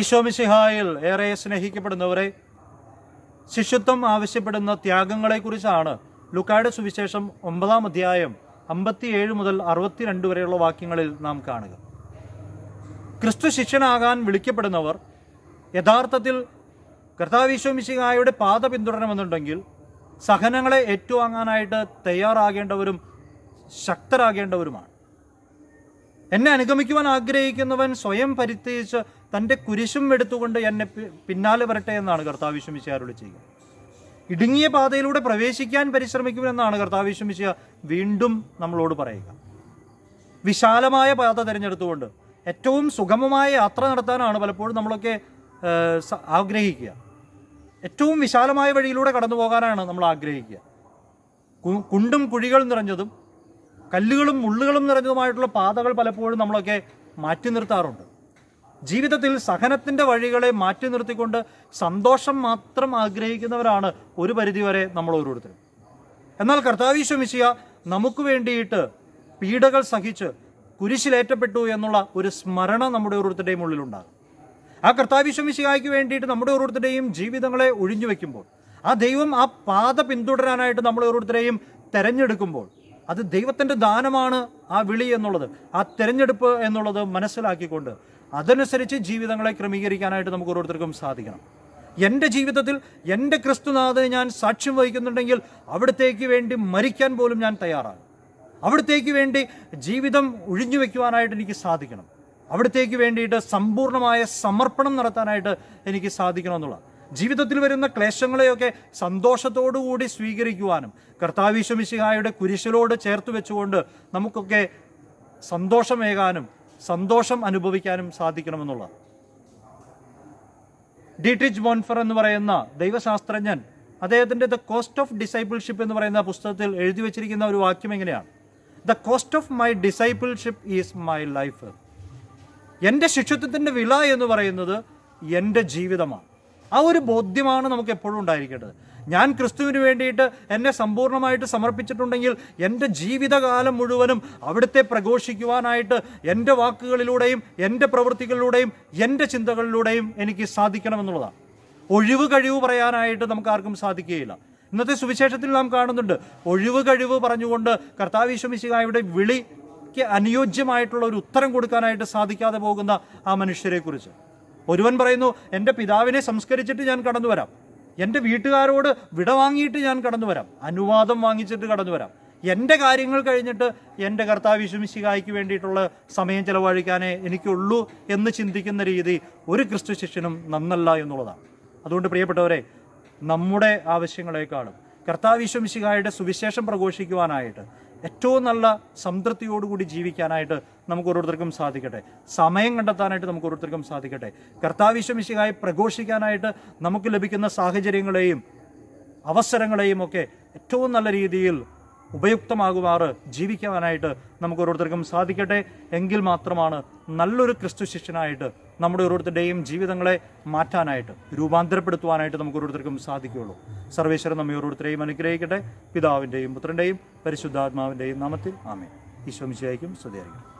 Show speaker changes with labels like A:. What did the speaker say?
A: ഈശോമിശിഹായിൽ ഏറെ സ്നേഹിക്കപ്പെടുന്നവരെ ശിശുത്വം ആവശ്യപ്പെടുന്ന ത്യാഗങ്ങളെക്കുറിച്ചാണ് ലുക്കായുടെ സുവിശേഷം ഒമ്പതാം അധ്യായം അമ്പത്തിയേഴ് മുതൽ അറുപത്തിരണ്ട് വരെയുള്ള വാക്യങ്ങളിൽ നാം കാണുക. ക്രിസ്തു ശിഷ്യനാകാൻ വിളിക്കപ്പെടുന്നവർ യഥാർത്ഥത്തിൽ കർത്താവിശ്വമിശിഹായുടെ പാത പിന്തുടരണമെന്നുണ്ടെങ്കിൽ സഹനങ്ങളെ ഏറ്റുവാങ്ങാനായിട്ട് തയ്യാറാകേണ്ടവരും ശക്തരാകേണ്ടവരുമാണ്. എന്നെ അനുഗമിക്കുവാൻ ആഗ്രഹിക്കുന്നവൻ സ്വയം പരിത്യജിച്ച് തന്റെ കുരിശും എടുത്തുകൊണ്ട് എന്നെ പിന്നാലെ വരട്ടെ എന്നാണ് കർത്താവ് വിശ്വമിച്ചയാരോട് ചെയ്യുക. ഇടുങ്ങിയ പാതയിലൂടെ പ്രവേശിക്കാൻ പരിശ്രമിക്കുമെന്നാണ് കർത്താവ് വിശ്വമിച്ച വീണ്ടും നമ്മളോട് പറയുക. വിശാലമായ പാത തിരഞ്ഞെടുത്തുകൊണ്ട് ഏറ്റവും സുഗമമായ യാത്ര നടത്താനാണ് പലപ്പോഴും നമ്മളൊക്കെ ആഗ്രഹിക്കുക. ഏറ്റവും വിശാലമായ വഴിയിലൂടെ കടന്നു പോകാനാണ് നമ്മൾ ആഗ്രഹിക്കുക. കുണ്ടും കുഴികൾ നിറഞ്ഞതും കല്ലുകളും മുള്ളുകളും നിറഞ്ഞതുമായിട്ടുള്ള പാതകൾ പലപ്പോഴും നമ്മളൊക്കെ മാറ്റി നിർത്താറുണ്ട്. ജീവിതത്തിൽ സഹനത്തിന്റെ വഴികളെ മാറ്റി നിർത്തിക്കൊണ്ട് സന്തോഷം മാത്രം ആഗ്രഹിക്കുന്നവരാണ് ഒരു പരിധിവരെ നമ്മൾ ഓരോരുത്തരും. എന്നാൽ കർത്താവീശ്വ മിശിയ നമുക്ക് വേണ്ടിയിട്ട് പീഡകൾ സഹിച്ച് കുരിശിലേറ്റപ്പെട്ടു എന്നുള്ള ഒരു സ്മരണ നമ്മുടെ ഓരോരുത്തരുടെയും ഉള്ളിലുണ്ടാകും. ആ കർത്താവീശ്വ മിശിഹായ്ക്ക് വേണ്ടിയിട്ട് നമ്മുടെ ഓരോരുത്തരുടെയും ജീവിതങ്ങളെ ഒഴിഞ്ഞു വെക്കുമ്പോൾ ആ ദൈവം ആ പാത പിന്തുടരാനായിട്ട് നമ്മളെ ഓരോരുത്തരെയും തെരഞ്ഞെടുക്കുമ്പോൾ അത് ദൈവത്തിന്റെ ദാനമാണ് ആ വിളി എന്നുള്ളത് ആ തെരഞ്ഞെടുപ്പ് എന്നുള്ളത് മനസ്സിലാക്കിക്കൊണ്ട് അതനുസരിച്ച് ജീവിതങ്ങളെ ക്രമീകരിക്കാനായിട്ട് നമുക്ക് ഓരോരുത്തർക്കും സാധിക്കണം. എന്റെ ജീവിതത്തിൽ എന്റെ ക്രിസ്തുനാഥന് ഞാൻ സാക്ഷ്യം വഹിക്കുന്നുണ്ടെങ്കിൽ അവിടത്തേക്ക് വേണ്ടി മരിക്കാൻ പോലും ഞാൻ തയ്യാറാണ്. അവിടത്തേക്ക് വേണ്ടി ജീവിതം ഒഴിഞ്ഞു വയ്ക്കുവാനായിട്ട് എനിക്ക് സാധിക്കണം. അവിടത്തേക്ക് വേണ്ടിയിട്ട് സമ്പൂർണമായ സമർപ്പണം നടത്താനായിട്ട് എനിക്ക് സാധിക്കണമെന്നുള്ള ജീവിതത്തിൽ വരുന്ന ക്ലേശങ്ങളെയൊക്കെ സന്തോഷത്തോടുകൂടി സ്വീകരിക്കുവാനും കർത്താവിശ്വമിശിഹായുടെ കുരിശിലോട് ചേർത്ത് വെച്ചുകൊണ്ട് നമുക്കൊക്കെ സന്തോഷമേകാനും സന്തോഷം അനുഭവിക്കാനും സാധിക്കണമെന്നുള്ളത് ഡീട്രിച്ച് ബോൺഫർ എന്ന് പറയുന്ന ദൈവശാസ്ത്രജ്ഞൻ അദ്ദേഹത്തിന്റെ ദ കോസ്റ്റ് ഓഫ് ഡിസൈപ്പിൾഷിപ്പ് എന്ന് പറയുന്ന പുസ്തകത്തിൽ എഴുതി വച്ചിരിക്കുന്ന ഒരു വാക്യം എങ്ങനെയാണ്? The cost of my discipleship is my life എന്റെ ശിഷ്യത്വത്തിന്റെ വില എന്ന് പറയുന്നത് എന്റെ ജീവിതമാണ്. ആ ഒരു ബോധ്യമാണ് നമുക്ക് എപ്പോഴും ഉണ്ടായിരിക്കേണ്ടത്. ഞാൻ ക്രിസ്തുവിന് വേണ്ടിയിട്ട് എന്നെ സമ്പൂർണമായിട്ട് സമർപ്പിച്ചിട്ടുണ്ടെങ്കിൽ എന്റെ ജീവിതകാലം മുഴുവനും അവിടുത്തെ പ്രഘോഷിക്കുവാനായിട്ട് എന്റെ വാക്കുകളിലൂടെയും എന്റെ പ്രവൃത്തികളിലൂടെയും എന്റെ ചിന്തകളിലൂടെയും എനിക്ക് സാധിക്കണമെന്നുള്ളതാണ്. ഒഴിവ് കഴിവ് പറയാനായിട്ട് നമുക്ക് ആർക്കും സാധിക്കുകയില്ല. ഇന്നത്തെ സുവിശേഷത്തിൽ നാം കാണുന്നുണ്ട് ഒഴിവ് കഴിവ് പറഞ്ഞുകൊണ്ട് കർത്താവിശ്വമിശികായുടെ വിളിക്ക് അനുയോജ്യമായിട്ടുള്ള ഒരു ഉത്തരം കൊടുക്കാനായിട്ട് സാധിക്കാതെ പോകുന്ന ആ മനുഷ്യരെക്കുറിച്ച്. ഒരുവൻ പറയുന്നു എന്റെ പിതാവിനെ സംസ്കരിച്ചിട്ട് ഞാൻ കടന്നു വരാം എന്റെ വീട്ടുകാരോട് വിട വാങ്ങിയിട്ട് ഞാൻ കടന്നു വരാം. അനുവാദം വാങ്ങിച്ചിട്ട് കടന്നു വരാം. എന്റെ കാര്യങ്ങൾ കഴിഞ്ഞിട്ട് എന്റെ കർത്താവ് കർത്താവിശ്വമിശിഹായ്ക്ക് വേണ്ടിയിട്ടുള്ള സമയം ചെലവഴിക്കാനേ എനിക്കുള്ളൂ എന്ന് ചിന്തിക്കുന്ന രീതി ഒരു ക്രിസ്തു ശിഷ്യനും നന്നല്ല എന്നുള്ളതാണ്. അതുകൊണ്ട് പ്രിയപ്പെട്ടവരെ നമ്മുടെ ആവശ്യങ്ങളെക്കാളും കർത്താവ് കർത്താവിശ്വമിശിഹായുടെ സുവിശേഷം പ്രഘോഷിക്കുവാനായിട്ട് ഏറ്റവും നല്ല സംതൃപ്തിയോടുകൂടി ജീവിക്കാനായിട്ട് നമുക്ക് ഓരോരുത്തർക്കും സാധിക്കട്ടെ. സമയം കണ്ടെത്താനായിട്ട് നമുക്ക് ഓരോരുത്തർക്കും സാധിക്കട്ടെ. കർത്താവിശ്വമിശിഹായി പ്രഘോഷിക്കാനായിട്ട് നമുക്ക് ലഭിക്കുന്ന സാഹചര്യങ്ങളെയും അവസരങ്ങളെയും ഒക്കെ ഏറ്റവും നല്ല രീതിയിൽ ഉപയുക്തമാകുമാറ് ജീവിക്കുവാനായിട്ട് നമുക്ക് ഓരോരുത്തർക്കും സാധിക്കട്ടെ. എങ്കിൽ മാത്രമാണ് നല്ലൊരു ക്രിസ്തു ശിഷ്യനായിട്ട് നമ്മുടെ ഓരോരുത്തരുടെയും ജീവിതങ്ങളെ മാറ്റാനായിട്ട് രൂപാന്തരപ്പെടുത്തുവാനായിട്ട് നമുക്ക് ഓരോരുത്തർക്കും സാധിക്കുകയുള്ളൂ. സർവേശ്വരൻ നമ്മെ ഓരോരുത്തരെയും അനുഗ്രഹിക്കട്ടെ. പിതാവിന്റെയും പുത്രന്റെയും പരിശുദ്ധാത്മാവിന്റെയും നാമത്തിൽ ആമേ ഈശോമിശിയായിരിക്കും സ്തുതിയായിരിക്കും